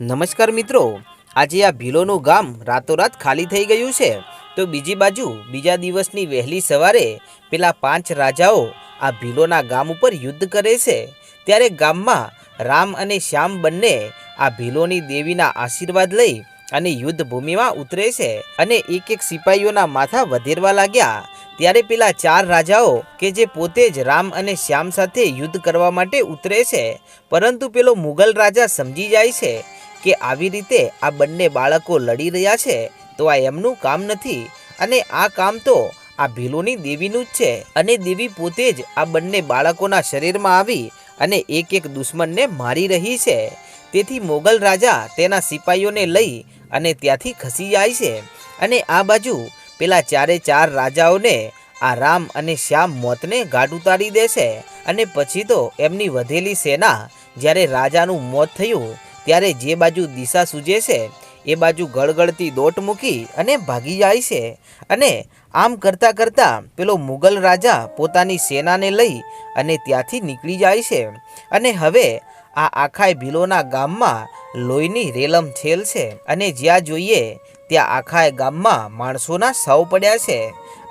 નમસ્કાર મિત્રો. આજે આ ભીલોનું ગામ રાતોરાત ખાલી થઈ ગયું છે. તો બીજી બાજુ બીજા દિવસની વહેલી સવારે પેલા પાંચ રાજાઓ આ ભીલોના ગામ ઉપર યુદ્ધ કરે છે. ત્યારે ગામમાં રામ અને શ્યામ બંને આ ભીલોની દેવીના આશીર્વાદ લઈ અને યુદ્ધ ભૂમિમાં ઉતરે છે અને એક એક સિપાહીઓના માથા વધેરવા લાગ્યા. ત્યારે પેલા ચાર રાજાઓ કે જે પોતે જ રામ અને શ્યામ સાથે યુદ્ધ કરવા માટે ઉતરે છે. પરંતુ પેલો મુગલ રાજા સમજી જાય છે કે આવી રીતે આ બંને બાળકો લડી રહ્યા છે, તો આ એમનું કામ નથી. અને આ કામ તો આ ભીલોની દેવીનું જ છે. અને દેવી પોતે જ આ બંને બાળકોના શરીરમાં આવી અને એક એક દુશ્મનને મારી રહી છે. તેથી મોગલ રાજા તેના સિપાહીઓને લઈ અને ત્યાંથી ખસી જાય છે. અને આ બાજુ પેલા ચારે ચાર રાજાઓને આ રામ અને શ્યામ મોતને ગાઢ ઉતારી દેશે અને પછી તો એમની વધેલી સેના જ્યારે રાજાનું મોત થયું ત્યારે જે બાજુ દિશા સૂજે છે, એ બાજુ ગળગળતી દોટ મૂકી અને ભાગી જાય છે. અને આમ કરતાં કરતાં પેલો મુગલ રાજા પોતાની સેનાને લઈ અને ત્યાંથી નીકળી જાય છે. અને હવે આ આખાય ભીલોના ગામમાં લોહીની રેલમ છેલ છે અને જ્યાં જોઈએ ત્યાં આખાય ગામમાં માણસોના સૌ પડ્યા છે.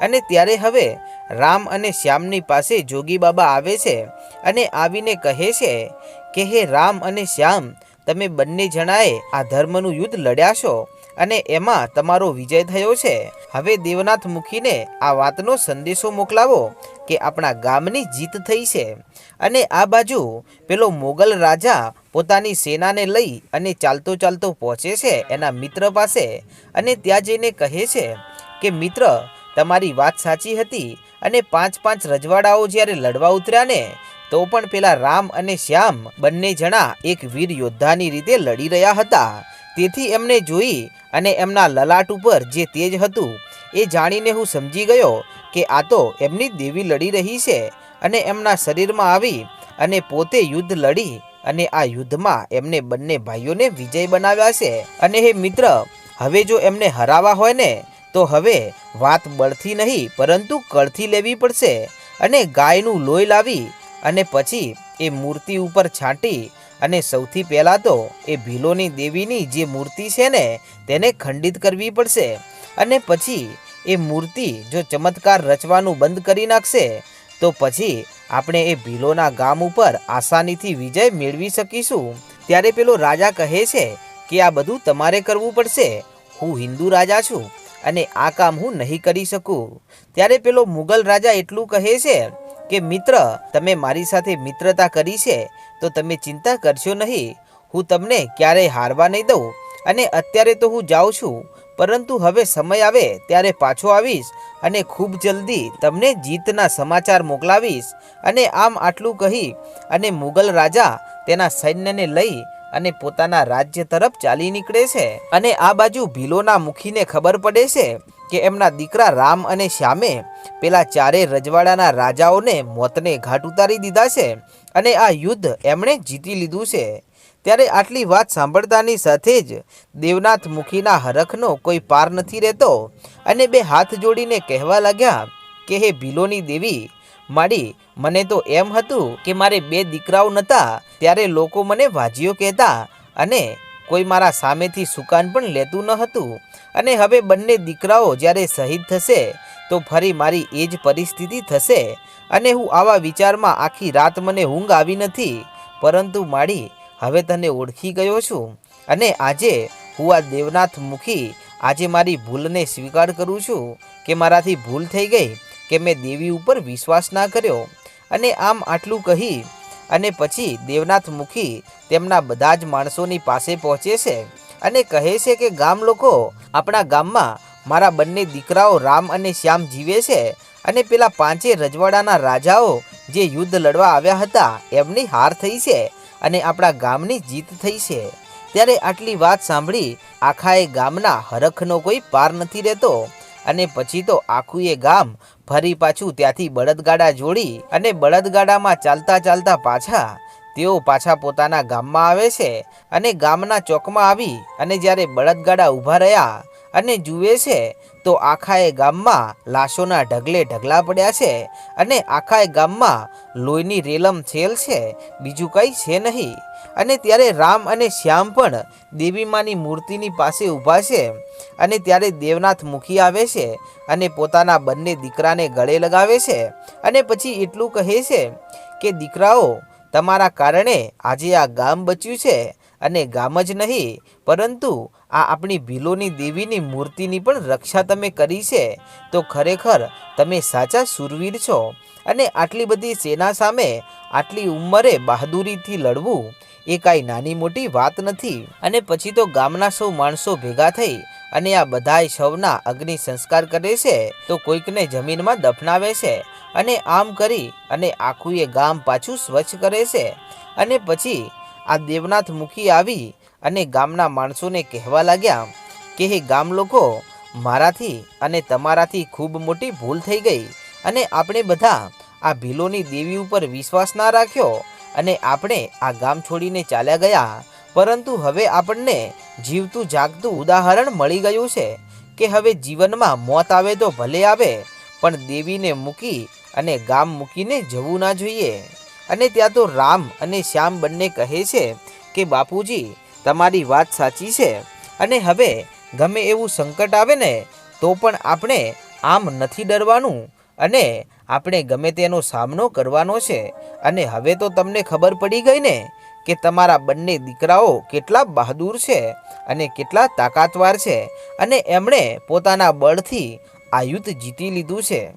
અને ત્યારે હવે રામ અને શ્યામની પાસે જોગી બાબા આવે છે અને આવીને કહે છે કે, હે રામ અને શ્યામ તમે બંને જણાએ આ ધર્મનું યુદ્ધ લડ્યા છો અને એમાં તમારો વિજય થયો છે. હવે દેવનાથ મુખીને આ વાતનો સંદેશો મોકલાવો કે આપણા ગામની જીત થઈ છે. અને આ બાજુ પેલો મોગલ રાજા પોતાની સેનાને લઈ અને ચાલતો ચાલતો પહોંચે છે એના મિત્ર પાસે અને ત્યાં જઈને કહે છે કે, મિત્ર, તમારી વાત સાચી હતી અને પાંચ પાંચ રજવાડાઓ જ્યારે લડવા ઉતર્યા ને તો પણ પેલા રામ અને શ્યામ બંને જણા એક વીર યોદ્ધાની રીતે લડી રહ્યા હતા. તેથી એમને જોઈ અને એમના લલાટ ઉપર જે તેજ હતું, એ જાણીને હું સમજી ગયો કે આ તો એમની દેવી લડી રહી છે અને એમના શરીરમાં આવી અને પોતે યુદ્ધ લડી અને આ યુદ્ધમાં એમને બંને ભાઈઓને વિજય બનાવ્યા છે. અને હે મિત્ર, હવે જો એમને હરાવા હોય ને, તો હવે વાત બળથી નહીં, પરંતુ કળથી લેવી પડશે અને ગાયનું લોહી લાવી અને પછી એ મૂર્તિ ઉપર છાંટી અને સૌથી પહેલાં તો એ ભીલોની દેવીની જે મૂર્તિ છે ને, તેને ખંડિત કરવી પડશે અને પછી એ મૂર્તિ જો ચમત્કાર રચવાનું બંધ કરી નાખશે, તો પછી આપણે એ ભીલોના ગામ ઉપર આસાનીથી વિજય મેળવી શકીશું. ત્યારે પેલો રાજા કહે છે કે આ બધું તમારે કરવું પડશે. હું હિન્દુ રાજા છું અને આ કામ હું નહીં કરી શકું. ત્યારે પેલો મુગલ રાજા એટલું કહે છે કે મિત્ર, તમે મારી સાથે મિત્રતા કરી છે, તો તમે ચિંતા કરશો નહીં. હું તમને ક્યારેય હારવા નહીં દઉં અને અત્યારે તો હું જાઉં છું, પરંતુ હવે સમય આવે ત્યારે પાછો આવીશ અને ખૂબ જલ્દી તમને જીતના સમાચાર મોકલાવીશ. અને આમ આટલું કહી અને મુગલ રાજા તેના સૈન્યને લઈ અને પોતાના રાજ્ય તરફ ચાલી નીકળે છે. અને આ બાજુ ભીલોના મુખીને ખબર પડે છે કે એમના દીકરા રામ અને શ્યામે પેલા ચારે રજવાડાના રાજાઓને મોતને ઘાટ ઉતારી દીધા છે અને આ યુદ્ધ એમણે જીતી લીધું છે. ત્યારે આટલી વાત સાંભળતાની સાથે જ દેવનાથ મુખીના હરખનો કોઈ પાર નથી રહેતો અને બે હાથ જોડીને કહેવા લાગ્યા કે, હે ભીલોની દેવી, માડી, મને તો એમ હતું કે મારે બે દીકરાઓ નહોતા ત્યારે લોકો મને વાજીઓ કહેતા અને કોઈ મારા સામેથી સુકાન પણ લેતું ન હતું. અને હવે બંને દીકરાઓ જ્યારે શહીદ થશે, તો ફરી મારી એ જ પરિસ્થિતિ થશે. અને હું આવા વિચારમાં આખી રાત મને ઊંઘ આવી નથી, પરંતુ માળી હવે તને ઓળખી ગયો છું. અને આજે હું આ દેવનાથ મુખી, આજે મારી ભૂલને સ્વીકાર કરું છું કે મારાથી ભૂલ થઈ ગઈ, કે મેં દેવી ઉપર વિશ્વાસ ના કર્યો. અને આમ આટલું કહી અને પછી દેવનાથ મુખી તેમના બધા જ માણસોની પાસે પહોંચે છે અને કહે છે કે, ગામ લોકો, આપણા ગામમાં મારા બંને દીકરાઓ રામ અને શ્યામ જીવે છે અને પેલા પાંચે રજવાડાના રાજાઓ જે યુદ્ધ લડવા આવ્યા હતા, એમની હાર થઈ છે અને આપણા ગામની જીત થઈ છે. ત્યારે આટલી વાત સાંભળી આખાએ ગામના હરખનો કોઈ પાર નથી રહેતો. અને પછી તો આખું એ ગામ ફરી પાછું ત્યાંથી બળદગાડા જોડી અને બળદગાડામાં ચાલતા ચાલતા પાછા તેઓ પાછા પોતાના ગામમાં આવે છે અને ગામના ચોકમાં આવી અને જ્યારે બળદગાડા ઊભા રહ્યા અને જુએ છે તો આખા એ ગામમાં લાશોના ઢગલે ઢગલા પડ્યા છે અને આખા એ ગામમાં લોહીની રેલમ છેલ છે. બીજું કંઈ છે નહીં. અને ત્યારે રામ અને શ્યામ પણ દેવી માની મૂર્તિની પાસે ઊભા છે અને ત્યારે દેવનાથ મુખી આવે છે અને પોતાના બંને દીકરાને ગળે લગાવે છે અને પછી એટલું કહે છે કે, દીકરાઓ, તમારા કારણે આજે આ ગામ બચ્યું છે અને ગામ જ નહીં, પરંતુ આ આપણી ભીલોની દેવીની મૂર્તિની પણ રક્ષા તમે કરી છે. તો ખરેખર તમે સાચા સુરવીર છો અને આટલી બધી સેના સામે આટલી ઉંમરે બહાદુરીથી લડવું એ કાંઈ નાની મોટી વાત નથી. અને પછી તો ગામના સૌ માણસો ભેગા થઈ અને આ બધાય શવના અગ્નિ સંસ્કાર કરે છે, તો કોઈકને જમીનમાં દફનાવે છે અને આમ કરી અને આખું એ ગામ પાછું સ્વચ્છ કરે છે. અને પછી આ દેવનાથ મુખી આવી અને ગામના માણસોને કહેવા લાગ્યા કે, હે ગામ લોકો, મારાથી અને તમારાથી ખૂબ મોટી ભૂલ થઈ ગઈ અને આપણે બધા આ ભીલોની દેવી ઉપર વિશ્વાસ ના રાખ્યો અને આપણે આ ગામ છોડીને ચાલ્યા ગયા. પરંતુ હવે આપણને જીવતું જાગતું ઉદાહરણ મળી ગયું છે કે હવે જીવનમાં મોત આવે તો ભલે આવે, પણ દેવીને મૂકી અને ગામ મૂકીને જવું ના જોઈએ. અને ત્યાં તો રામ અને શ્યામ બંને કહે છે કે, બાપુજી, તમારી વાત સાચી છે. અને હવે ગમે એવું સંકટ આવે ને, તો પણ આપણે આમ નથી ડરવાનું. અને આપણે ગમે તેનો સામનો કરવાનો છે. અને હવે તો તમને ખબર પડી ગઈ ને કે તમારા બંને દીકરાઓ કેટલા બહાદુર છે અને કેટલા તાકાતવાર છે. અને એમણે પોતાના બળથી આ યુદ્ધ જીતી લીધું છે.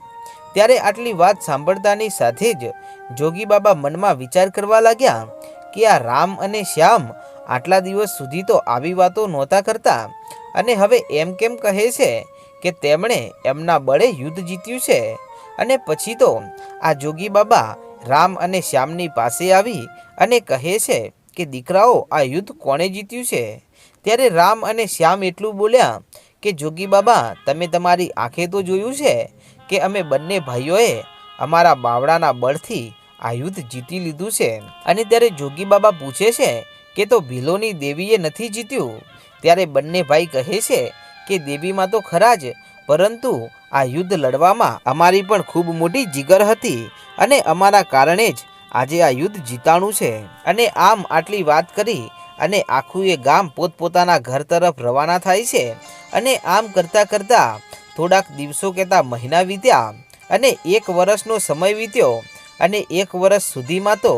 ત્યારે આટલી વાત સાંભળતાની સાથે જ જોગી બાબા મનમાં વિચાર કરવા લાગ્યા કે આ રામ અને શ્યામ આટલા દિવસ સુધી તો આવી વાતો નહોતા કરતા. અને હવે એમ કેમ કહે છે કે તેમણે એમના બળે યુદ્ધ જીત્યું છે? અને પછી તો આ જોગી બાબા રામ અને શ્યામની પાસે આવી અને કહે છે કે, દીકરાઓ, આ યુદ્ધ કોણે જીત્યું છે? ત્યારે રામ અને શ્યામ એટલું બોલ્યા કે, જોગી બાબા, તમે તમારી આંખે તો જોયું છે કે અમે બંને ભાઈઓએ અમારા બાવડાના બળથી આ યુદ્ધ જીતી લીધું છે? અને ત્યારે જોગી બાબા પૂછે છે કે, તો ભીલોની દેવીએ નથી જીત્યું? ત્યારે બંને ભાઈ કહે છે કે, દેવીમાં તો ખરા જ પરંતુ આ યુદ્ધ લડવામાં અમારી પણ ખૂબ મોટી જીગર હતી અને અમારા કારણે જ આજે આ યુદ્ધ જીતાણું છે. અને આમ આટલી વાત કરી અને આખું એ ગામ પોતપોતાના ઘર તરફ રવાના થાય છે અને આમ કરતાં કરતાં થોડાક દિવસો કહેતા મહિના વીત્યા અને એક વર્ષનો સમય વીત્યો અને એક વર્ષ સુધીમાં તો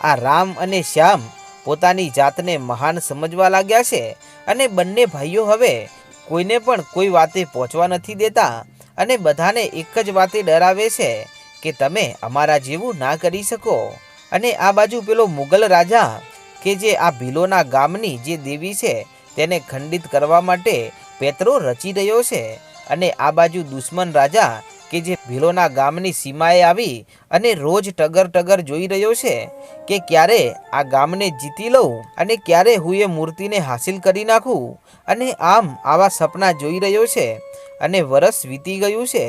આ રામ અને શ્યામ પોતાની જાતને મહાન સમજવા લાગ્યા છે અને બંને ભાઈઓ હવે કોઈને પણ કોઈ વાતે પહોંચવા નથી દેતા અને બધાને એક જ વાતે ડરાવે છે કે તમે અમારા જેવું ના કરી શકો. અને આ બાજુ પેલો મુગલ રાજા કે જે આ ભીલોના ગામની જે દેવી છે તેને ખંડિત કરવા માટે પેતરો રચી રહ્યો છે. અને આ બાજુ દુશ્મન રાજા કે જે ભીલોના ગામની સીમાએ આવી અને રોજ ટગર ટગર જોઈ રહ્યો છે કે ક્યારે આ ગામને જીતી લઉં અને ક્યારે હું એ મૂર્તિને હાસિલ કરી નાખું અને આમ આવા સપના જોઈ રહ્યો છે અને વરસ વીતી ગયું છે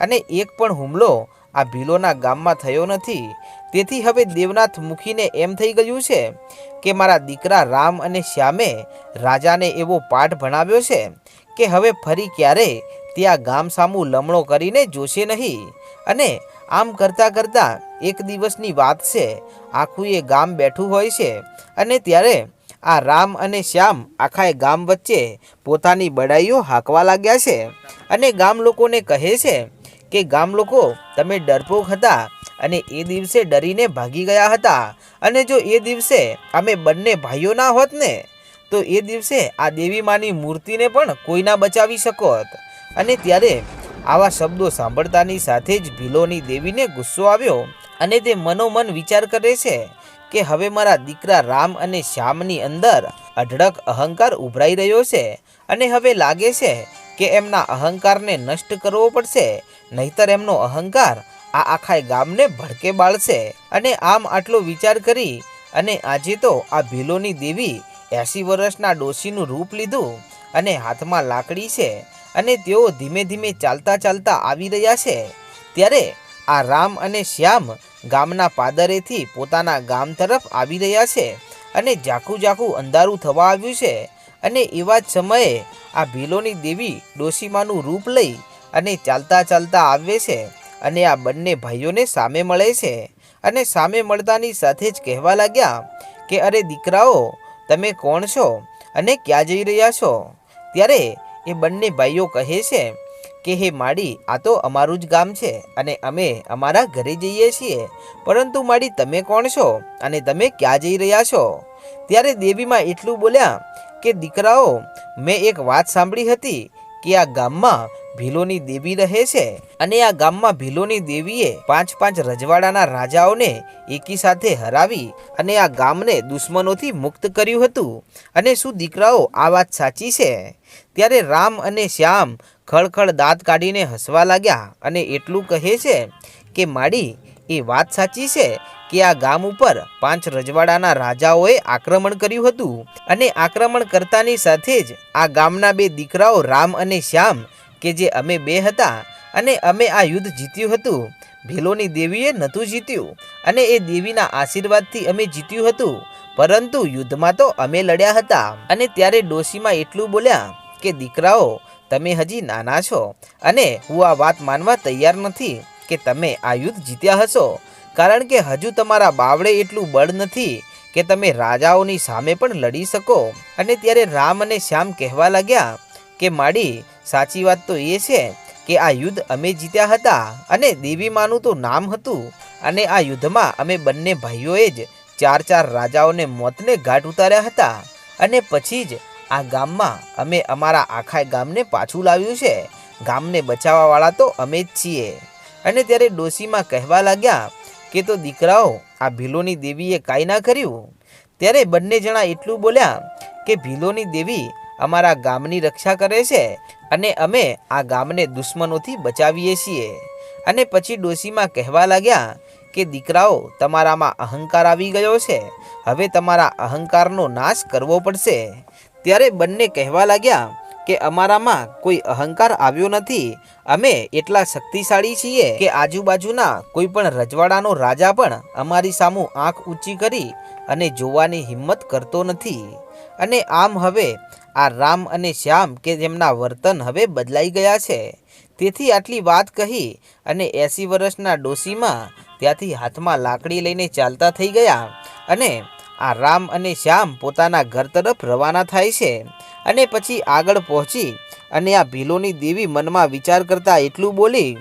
અને એક પણ હુમલો આ ભીલોના ગામમાં થયો નથી. તેથી હવે દેવનાથ મુખીને એમ થઈ ગયું છે કે મારા દીકરા રામ અને શ્યામે રાજાને એવો પાઠ ભણાવ્યો છે કે હવે ફરી ક્યારે ત્યાં ગામ સામું લમણો કરીને જોશે નહીં. અને આમ કરતાં કરતાં એક દિવસની વાત છે, આખું એ ગામ બેઠું હોય છે. અને ત્યારે આ રામ અને શ્યામ આખા ગામ વચ્ચે પોતાની બડાઈઓ હાંકવા લાગ્યા છે. અને ગામ લોકોને કહે છે કે, ગામ લોકો, તમે ડરપોક હતા અને એ દિવસે ડરીને ભાગી ગયા હતા. અને જો એ દિવસે અમે બંને ભાઈઓ ના હોત ને, તો એ દિવસે આ દેવી માની મૂર્તિને પણ કોઈ ના બચાવી શકોત. અને ત્યારે આવા શબ્દો સાંભળતાની સાથે જ ભીલોની દેવીને ગુસ્સો આવ્યો અને તે મનોમન વિચાર કરે છે કે હવે મારા દીકરા રામ અને શ્યામની અંદર અઢળક અહંકાર ઉભરાઈ રહ્યો છે અને હવે લાગે છે કે એમના અહંકારને નષ્ટ કરવો પડશે, નહીતર એમનો અહંકાર આ આખા ગામને ભડકે બાળશે. અને આમ આટલો વિચાર કરી અને આજે તો આ ભીલોની દેવી એસી વર્ષના ડોશીનું રૂપ લીધું અને હાથમાં લાકડી છે. અને તેઓ ધીમે ધીમે ચાલતા ચાલતા આવી રહ્યા છે. ત્યારે આ રામ અને શ્યામ ગામના પાદરેથી પોતાના ગામ તરફ આવી રહ્યા છે અને ઝાખું ઝાખું અંધારું થવા આવ્યું છે. અને એવા જ સમયે આ ભીલોની દેવી ડોશીમાનું રૂપ લઈ અને ચાલતા ચાલતા આવે છે અને આ બંને ભાઈઓને સામે મળે છે. અને સામે મળતાની સાથે જ કહેવા લાગ્યા કે, અરે દીકરાઓ, તમે કોણ છો અને ક્યાં જઈ રહ્યા છો? ત્યારે એ બંને ભાઈઓ કહે છે કે, હે માડી, આ તો અમારું જ ગામ છે અને અમે અમારા ઘરે જઈએ છીએ. પરંતુ માડી, તમે કોણ છો અને તમે ક્યાં જઈ રહ્યા છો? ત્યારે દેવીમાં એટલું બોલ્યા કે, દીકરાઓ, મેં એક વાત સાંભળી હતી કે આ ગામમાં ભીલોની દેવી રહે છે અને આ ગામમાં ભીલોની દેવીએ પાંચ પાંચ રજવાડાના રાજાઓને એકી સાથે હરાવી અને આ ગામને દુશ્મનોથી મુક્ત કર્યું હતું. અને શું દીકરાઓ, આ વાત સાચી છે? ત્યારે રામ અને શ્યામ ખળખળ દાંત કાઢીને હસવા લાગ્યા અને એટલું કહે છે કે, માડી, એ વાત સાચી છે કે આ ગામ ઉપર પાંચ રજવાડાના રાજાઓએ આક્રમણ કર્યું હતું. અને આક્રમણ કરતાની સાથે જ આ ગામના બે દીકરાઓ રામ અને શ્યામ કે જે અમે બે હતા અને અમે આ યુદ્ધ જીત્યું હતું, ભીલોની દેવીએ નહોતું જીત્યું અને એ દેવીના આશીર્વાદથી અમે જીત્યું હતું, પરંતુ યુદ્ધમાં તો અમે લડ્યા હતા. અને ત્યારે ડોશીમાં એટલું બોલ્યા કે, દીકરાઓ, તમે હજી નાના છો અને હું આ વાત માનવા તૈયાર નથી કે તમે આ યુદ્ધ જીત્યા હશો, કારણ કે હજુ તમારા બાવળે એટલું બળ નથી કે તમે રાજાઓની સામે પણ લડી શકો. અને ત્યારે રામ અને શ્યામ કહેવા લાગ્યા કે માડી, સાચી વાત તો એ છે કે આ યુદ્ધ અમે જીત્યા હતા અને દેવી માનું તો નામ હતું અને આ યુદ્ધમાં અમે બંને ભાઈઓએ જ ચાર ચાર રાજાઓને મોતને ઘાટ ઉતાર્યા હતા અને પછી જ આ ગામમાં અમે અમારા આખા ગામને પાછું લાવ્યું છે. ગામને બચાવવાવાળા તો અમે જ છીએ. અને ત્યારે ડોશીમાં કહેવા લાગ્યા કે તો દીકરાઓ, આ ભીલોની દેવીએ કાંઈ ના કર્યું? ત્યારે બંને જણા એટલું બોલ્યા કે ભીલોની દેવી અમારા ગામની રક્ષા કરે છે અને અમે આ ગામને દુશ્મનોથી બચાવીએ છીએ. અને પછી ડોશીમાં કહેવા લાગ્યા કે, દીકરાઓ, તમારામાં અહંકાર આવી ગયો છે. હવે તમારા અહંકારનો નાશ કરવો પડશે. ત્યારે બંને કહેવા લાગ્યા કે, અમારામાં કોઈ અહંકાર આવ્યો નથી. અમે એટલા શક્તિશાળી છીએ કે આજુબાજુના કોઈ પણ રજવાડાનો રાજા પણ અમારી સામું આંખ ઊંચી કરી અને જોવાની હિંમત કરતો નથી. અને આમ હવે આ રામ અને શ્યામ કે જેમના વર્તન હવે બદલાઈ ગયા છે. તેથી આટલી વાત કહી અને એંસી વર્ષના ડોશીમાં ત્યાંથી હાથમાં લાકડી લઈને ચાલતા થઈ ગયા અને આ રામ અને શ્યામ પોતાના ઘર તરફ રવાના થાય છે અને પછી આગળ પહોંચી અને આ ભીલોની દેવી મનમાં વિચાર કરતા એટલું બોલી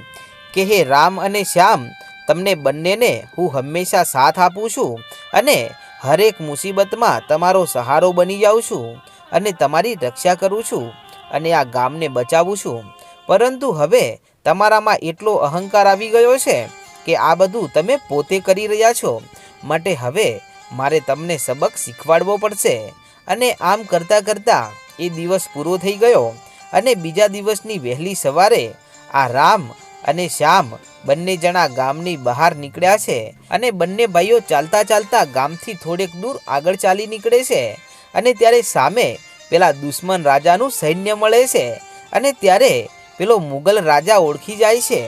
કે, હે રામ અને શ્યામ, તમને બંનેને હું હંમેશા સાથ આપું છું અને હરેક મુસીબતમાં તમારો સહારો બની જાઉં છું. અને તમારી રક્ષા કરું છું અને આ ગામને બચાવું છું. પરંતુ હવે તમારામાં એટલો અહંકાર આવી ગયો છે કે આ બધું તમે પોતે કરી રહ્યા છો. માટે હવે મારે તમને સબક શીખવાડવો પડશે. અને આમ કરતાં કરતાં એ દિવસ પૂરો થઈ ગયો અને બીજા દિવસની વહેલી સવારે આ રામ અને શ્યામ બંને જણા ગામની બહાર નીકળ્યા છે. અને બંને ભાઈઓ ચાલતા ચાલતા ગામથી થોડેક દૂર આગળ ચાલી નીકળે છે. અને ત્યારે સામે પેલા દુશ્મન રાજાનું સૈન્ય મળે છે અને ત્યારે પેલો મુગલ રાજા ઓળખી જાય છે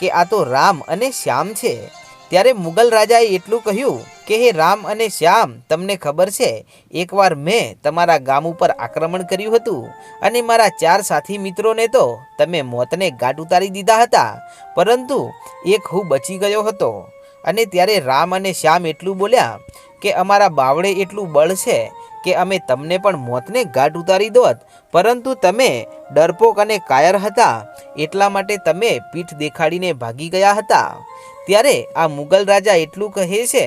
કે આ તો રામ અને શ્યામ છે. ત્યારે મુગલ રાજાએ એટલું કહ્યું કે, હે રામ અને શ્યામ, તમને ખબર છે, એકવાર મેં તમારા ગામ ઉપર આક્રમણ કર્યું હતું અને મારા ચાર સાથી મિત્રોને તો તમે મોતને ગાંઠ ઉતારી દીધા હતા, પરંતુ એક હું બચી ગયો હતો. અને ત્યારે રામ અને શ્યામ એટલું બોલ્યા કે, અમારા બાવળે એટલું બળ છે કે અમે તમને પણ મોતને ગાઢ ઉતારી દોત, પરંતુ તમે ડરપોક અને કાયર હતા, એટલા માટે તમે પીઠ દેખાડીને ભાગી ગયા હતા. ત્યારે આ મુગલ રાજા એટલું કહે છે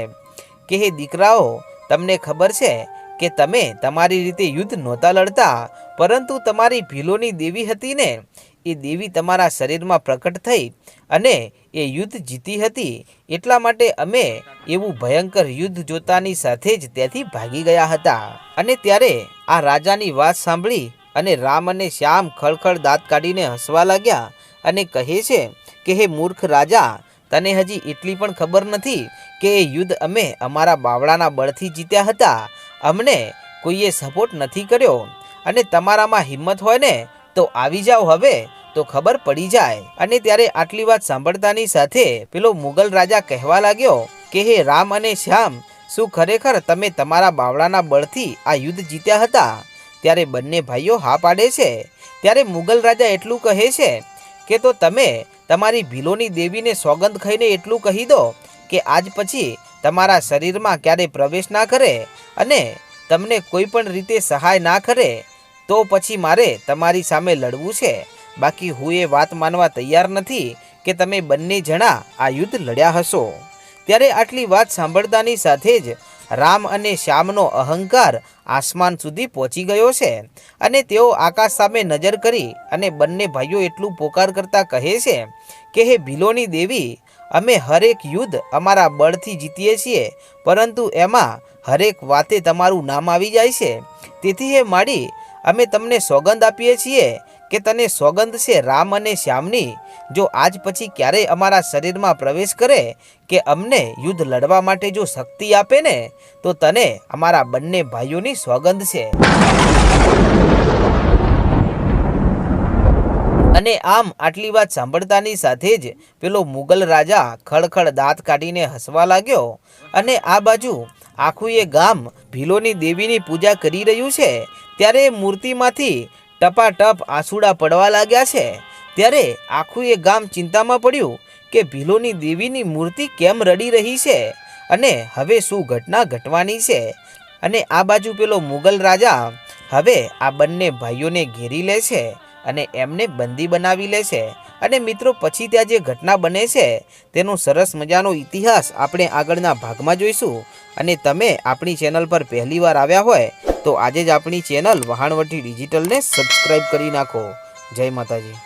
કે, હે દીકરાઓ, તમને ખબર છે કે તમે તમારી રીતે યુદ્ધ નહોતા લડતા, પરંતુ તમારી ભીલોની દેવી હતી ને, એ દેવી તમારા શરીરમાં પ્રકટ થઈ અને એ યુદ્ધ જીતી હતી, એટલા માટે અમે એવું ભયંકર યુદ્ધ જોતાની સાથે જ ત્યાંથી ભાગી ગયા હતા. અને ત્યારે આ રાજાની વાત સાંભળી અને રામ અને શ્યામ ખળખળ દાંત કાઢીને હસવા લાગ્યા અને કહે છે કે, હે મૂર્ખ રાજા, તને હજી એટલી પણ ખબર નથી કે એ યુદ્ધ અમે અમારા બાવળાના બળથી જીત્યા હતા. અમને કોઈએ સપોર્ટ નથી કર્યો. અને તમારામાં હિંમત હોય ને, તો આવી જાઓ હવે. તો ખબર પડી જાય. અને ત્યારે આટલી વાત સાંભળતાની સાથે પેલો મુગલ રાજા કહેવા લાગ્યો કે, હે રામ અને શ્યામ, શું ખરેખર તમે તમારા બાવળાના બળથી આ યુદ્ધ જીત્યા હતા? ત્યારે બંને ભાઈઓ હા પાડે છે. ત્યારે મુગલ રાજા એટલું કહે છે કે, તો તમે તમારી ભીલોની દેવીને સોગંદ ખાઈને એટલું કહી દો કે, આજ પછી તમારા શરીરમાં ક્યારેય પ્રવેશ ના કરે અને તમને કોઈ પણ રીતે સહાય ના કરે, તો પછી મારે તમારી સામે લડવું છે. બાકી હું એ વાત માનવા તૈયાર નથી કે તમે બંને જણા આ યુદ્ધ લડ્યા હશો. ત્યારે આટલી વાત સાંભળતાની સાથે જ રામ અને શ્યામનો અહંકાર આસમાન સુધી પહોંચી ગયો છે અને તેઓ આકાશ સામે નજર કરી અને બંને ભાઈઓ એટલું પોકાર કરતા કહે છે કે, હે ભીલોની દેવી, અમે હરેક યુદ્ધ અમારા બળથી જીતીએ છીએ, પરંતુ એમાં હરેક વાતે તમારું નામ આવી જાય છે. તેથી હે માડી અમે તમને સોગંદ આપીએ છીએ કે તને સોગંદ છે રામ અને શ્યામની. જો આજ પછી ક્યારેય અમારા શરીરમાં પ્રવેશ કરે કે અમને યુદ્ધ લડવા માટે જો શક્તિ આપે ને, તો તને અમારા બંને ભાઈઓની સોગંદ છે. અને આમ આટલી વાત સાંભળતાની સાથે જ પેલો મુગલ રાજા ખડખડ દાંત કાઢીને હસવા લાગ્યો. અને આ બાજુ આખું એ ગામ ભીલોની દેવીની પૂજા કરી રહ્યું છે. ત્યારે મૂર્તિમાંથી ટપાટપ આંસુડા પડવા લાગ્યા છે. ત્યારે આખું એ ગામ ચિંતામાં પડ્યું કે ભીલોની દેવીની મૂર્તિ કેમ રડી રહી છે અને હવે શું ઘટના ઘટવાની છે? અને આ બાજુ પેલો મુગલ રાજા હવે આ બંને ભાઈઓને ઘેરી લે છે અને એમને બંદી બનાવી લે છે. અને મિત્રો, પછી ત્યાં જે ઘટના બને છે, તેનો સરસ મજાનો ઇતિહાસ આપણે આગળના ભાગમાં જોઈશું. અને તમે આપણી ચેનલ પર પહેલીવાર આવ્યા હોય, તો આજે જ આપણી ચેનલ વહાણવટી ડિજિટલને સબસ્ક્રાઈબ કરી નાખો. જય માતાજી.